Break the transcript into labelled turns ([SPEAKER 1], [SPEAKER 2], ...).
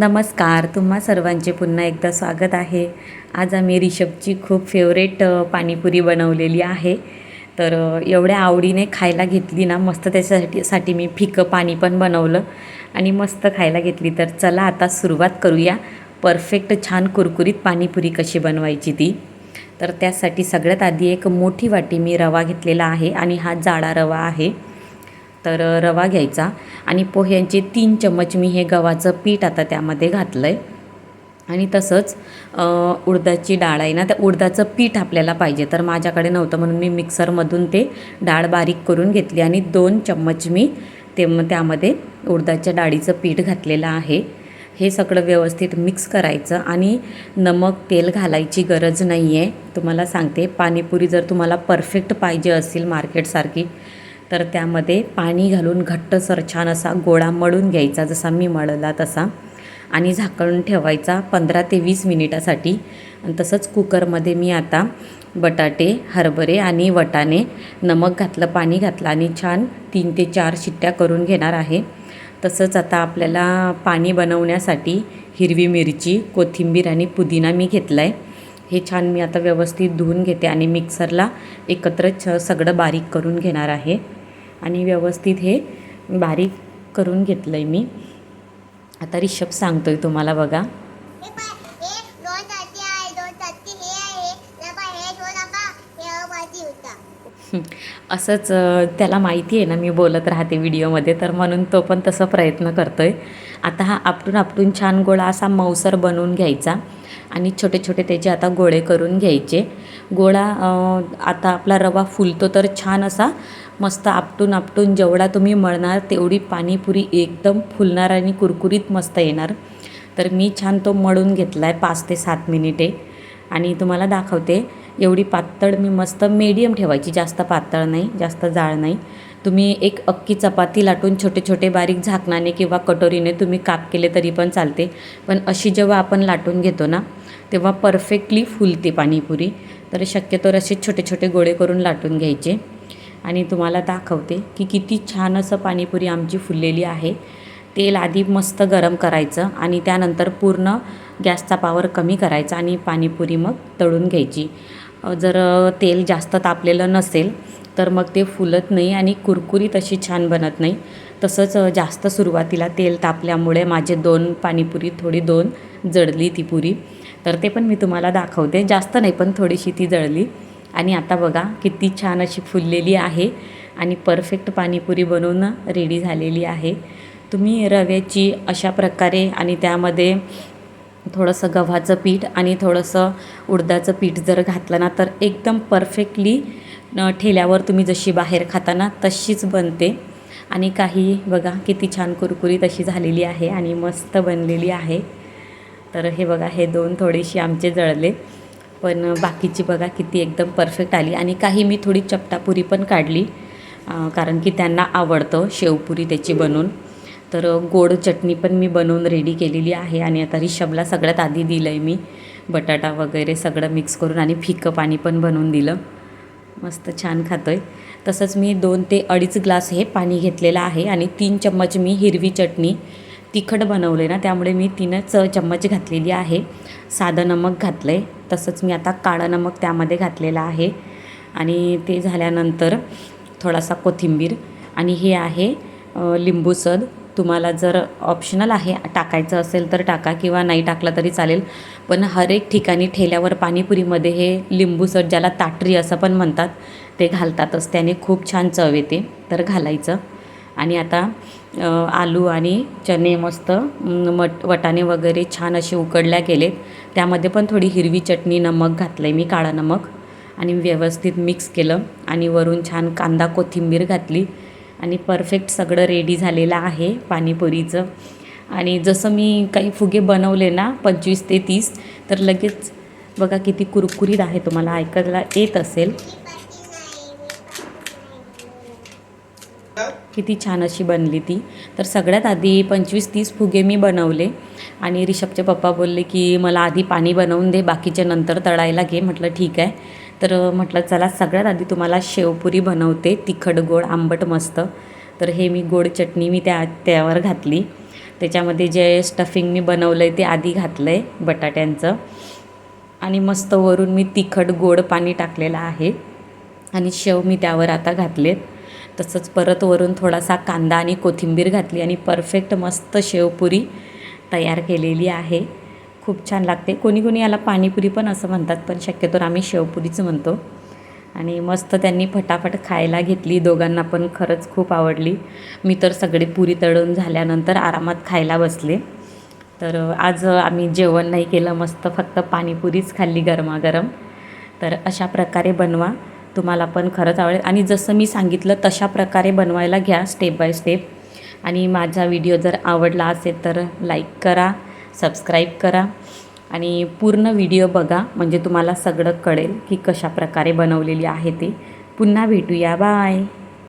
[SPEAKER 1] नमस्कार तुम्हा सर्वांचे पुन्हा एकदा स्वागत आहे. आज आम्ही रिषभची खूप फेवरेट पाणीपुरी बनवलेली आहे. तर एवढ्या आवडीने खायला घेतली ना मस्त त्याच्यासाठी साठी मी फिकं पाणी पण बनवलं आणि मस्त खायला घेतली. तर चला आता सुरुवात करूया. परफेक्ट छान कुरकुरीत पाणीपुरी कशी बनवायची ती. तर त्यासाठी सगळ्यात आधी एक मोठी वाटी मी रवा घेतलेला आहे आणि हा जाडा रवा आहे. तर रवा घ्यायचा आणि पोह्यांचे तीन चम्मच मी हे गव्हाचं पीठ आता त्यामध्ये घातलं आहे आणि तसंच उडदाची डाळ आहे ना त्या उडदाचं पीठ आपल्याला पाहिजे. तर माझ्याकडे नव्हतं म्हणून मी मिक्सरमधून ते डाळ बारीक करून घेतली आणि दोन चम्मच मी ते त्यामध्ये उडदाच्या डाळीचं पीठ घातलेलं आहे. हे सगळं व्यवस्थित मिक्स करायचं आणि नमक तेल घालायची गरज नाही आहे तुम्हाला सांगते पाणीपुरी जर तुम्हाला परफेक्ट पाहिजे असेल मार्केटसारखी तर त्यामध्ये पाणी घालून घट्टसर छान असा गोळा मळून घ्यायचा जसा मी मळला तसा. आणि झाकण ठेवायचा पंधरा ते वीस मिनिटासाठी. आणि तसंच कुकरमध्ये मी आता बटाटे हरभरे आणि वटाणे नमक घातलं पाणी घातलं आणि छान तीन ते चार शिट्ट्या करून घेणार आहे. तसंच आता आपल्याला पाणी बनवण्यासाठी हिरवी मिरची कोथिंबीर आणि पुदिना मी घेतला आहे हे छान मी आता व्यवस्थित धुवून घेते आणि मिक्सरला एकत्र छ सगळं बारीक करून घेणार आहे. आणि व्यवस्थित हे बारीक करून घेतलं आहे मी. आता रिषभ सांगतोय तुम्हाला बघा. असंच त्याला माहिती आहे ना मी बोलत राहते व्हिडिओमध्ये तर म्हणून तो पण तसा प्रयत्न करतो आहे आता हा आपटून आपटून छान गोळा असा मऊसर बनवून घ्यायचा. आणि छोटे छोटे त्याचे आता गोळे करून घ्यायचे. गोळा आता आपला रवा फुलतो तर छान असा मस्त आपटून आपटून जेवढा तुम्ही मळणार तेवढी पाणीपुरी एकदम फुलणार आणि कुरकुरीत मस्त येणार. तर मी छान तो मळून घेतला आहे पाच ते सात मिनिटे. आणि तुम्हाला दाखवते एवढी पातळ मी मस्त मीडियम ठेवायची जास्त पातळ नाही जास्त जाळ नाही. तुम्ही एक अक्की चपाती लाटून छोटे छोटे बारीक झाकणाने किंवा कटोरीने तुम्ही काप केले तरी पण चालते. पण अशी जेव्हा आपण लाटून घेतो ना तेव्हा परफेक्टली फुलते पाणीपुरी. तर शक्यतोवर असे छोटे छोटे गोळे करून लाटून घ्यायचे. आणि तुम्हाला दाखवते की किती छान असं पाणीपुरी आमची फुललेली आहे. तेल आधी मस्त गरम करायचं आणि त्यानंतर पूर्ण गॅसचा पावर कमी करायचा आणि पाणीपुरी मग तळून घ्यायची. जर तेल जास्त तापलेलं नसेल तर मग ते फुलत नाही आणि कुरकुरीत अशी छान बनत नाही. तसंच जास्त सुरुवातीला तेल तापल्यामुळे माझे दोन पाणीपुरी थोडी दोन जळली ती पुरी. तर ते पण मी तुम्हाला दाखवते. जास्त नाही पण थोडीशी ती जळली. आणि आता बघा किती छान अशी फुललेली आहे आणि परफेक्ट पाणीपुरी बनवून रेडी झालेली आहे. तुम्ही रव्याची अशा प्रकारे आणि त्यामध्ये थोडंसं गव्हाचं पीठ आणि थोडंसं उडदाचं पीठ जर घातलं ना तर एकदम परफेक्टली ठेल्यावर तुम्ही जशी बाहेर खाताना तशीच बनते. आणि काही बघा किती छान कुरकुरीत अशी झालेली आहे आणि मस्त बनलेली आहे. तर हे बघा हे दोन थोडेशी आमचे जळले. पण बाकीची बघा किती एकदम परफेक्ट आली. आणि काही मी थोडी चपटापुरी पण काढली कारण की त्यांना आवडतं शेवपुरी त्याची बनवून तर गोड चटणी पण मी बनवून रेडी केलेली आहे आणि आता रिषभला सगळ्यात आधी दिलं आहे मी. बटाटा वगैरे सगळं मिक्स करून आणि फिकं पाणी पण बनवून दिलं. मस्त छान खातो आहे तसंच मी दोन ते अडीच ग्लास हे पाणी घेतलेलं आहे आणि तीन चम्मच मी हिरवी चटणी तिखट बनवले ना त्यामुळे मी तीनच चम्मच घातलेली आहे. साधं नमक घातलं आहे तसंच मी आता काळं नमक त्यामध्ये घातलेलं आहे. आणि ते झाल्यानंतर थोडासा कोथिंबीर आणि हे आहे लिंबूसद. तुम्हाला जर ऑप्शनल आहे टाकायचं असेल तर टाका किंवा नाही टाकलं तरी चालेल. पण हर एक ठिकाणी ठेल्यावर पाणीपुरीमध्ये हे लिंबूसट ज्याला ताटरी असं पण म्हणतात ते घालतातच. त्याने खूप छान चव येते. तर घालायचं. आणि आता आलू आणि चणे मस्त मट वटाणे वगैरे छान असे उकडल्या गेलेत. त्यामध्ये पण थोडी हिरवी चटणी नमक घातलं आहे मी काळा नमक. आणि व्यवस्थित मिक्स केलं. आणि वरून छान कांदा कोथिंबीर घातली. आणि परफेक्ट सगळं रेडी झालेलं आहे पाणीपुरीचं. आणि जसं मी काही फुगे बनवले ना पंचवीस ते तीस तर लगेच बघा किती कुरकुरीत आहे तुम्हाला ऐकायला येत असेल. किती छान अशी बनली ती. तर सगळ्यात आधी पंचवीस तीस फुगे मी बनवले. आणि रिषभचे पप्पा बोलले की मला आधी पाणी बनवून दे बाकीचे नंतर तळायला घे. म्हटलं ठीक आहे. तर म्हटलं चला सगळ्यात आधी तुम्हाला शेवपुरी बनवते तिखट गोड आंबट मस्त. तर हे मी गोड चटणी मी त्या त्यावर घातली. त्याच्यामध्ये जे स्टफिंग मी बनवलं आहे ते आधी घातलं आहे बटाट्यांचं. आणि मस्त वरून मी तिखट गोड पाणी टाकलेलं आहे. आणि शेव मी त्यावर आता घातलेत. तसंच परत वरून थोडासा कांदा आणि कोथिंबीर घातली आणि परफेक्ट मस्त शेवपुरी तयार केलेली आहे. खूप छान लागते. कोणी कोणी याला पाणीपुरी पण असं म्हणतात पण शक्यतोवर आम्ही शेवपुरीच म्हणतो. आणि मस्त त्यांनी फटाफट खायला घेतली. दोघांना पण खरंच खूप आवडली. मी तर सगळे पुरी तळून झाल्यानंतर आरामात खायला बसले. तर आज आम्ही जेवण नाही केलं मस्त फक्त पाणीपुरीच खाल्ली गरमागरम. तर अशा प्रकारे बनवा. तुम्हाला पण खरंच आवडेल. आणि जसं मी सांगितलं तशा प्रकारे बनवायला घ्या स्टेप बाय स्टेप आणि माझा व्हिडिओ जर आवडला असेल तर लाईक करा. सबस्क्राईब करा आणि पूर्ण व्हिडिओ बघा म्हणजे तुम्हाला सगळं कळेल की कशा प्रकारे बनवलेली आहे ते. पुन्हा भेटूया. बाय.